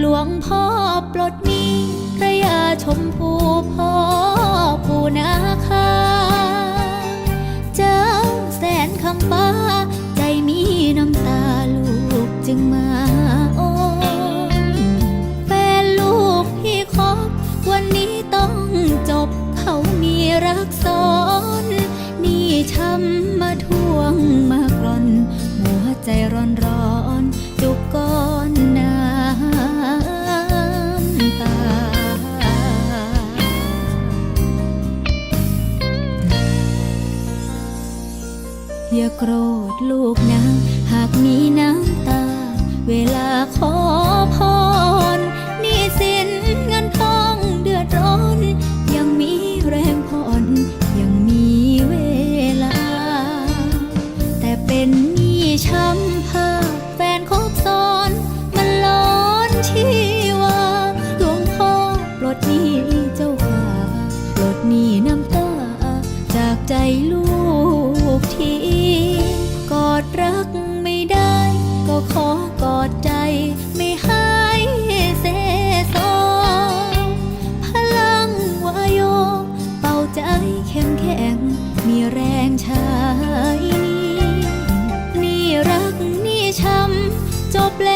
หลวงพ่อปลดหนี้พระยาชมพูพ่อผู้นาคา เจ้าแสนคำฟ้า ใจมีน้ำตาลูกจึงมาโอนแฟนลูกที่คบวันนี้ต้องจบเขามีรักซ้อน นี่ช้ำมาทวงมากร่อน หัวใจร้อนร้อน อย่าโกรธลูกนะ หากมีน้ำตา เวลาขอพรนี่สินเงินทองเดือดร้อน ยังมีแรงผ่อน ยังมีเวลา แต่เป็นหนี้ช้ำ ขอกอดใจไม่ให้เสโซพลังวายโย เป่าใจเข้มแข็ง มีแรงชาย นี่รักนี่ช้ำจบแล้ว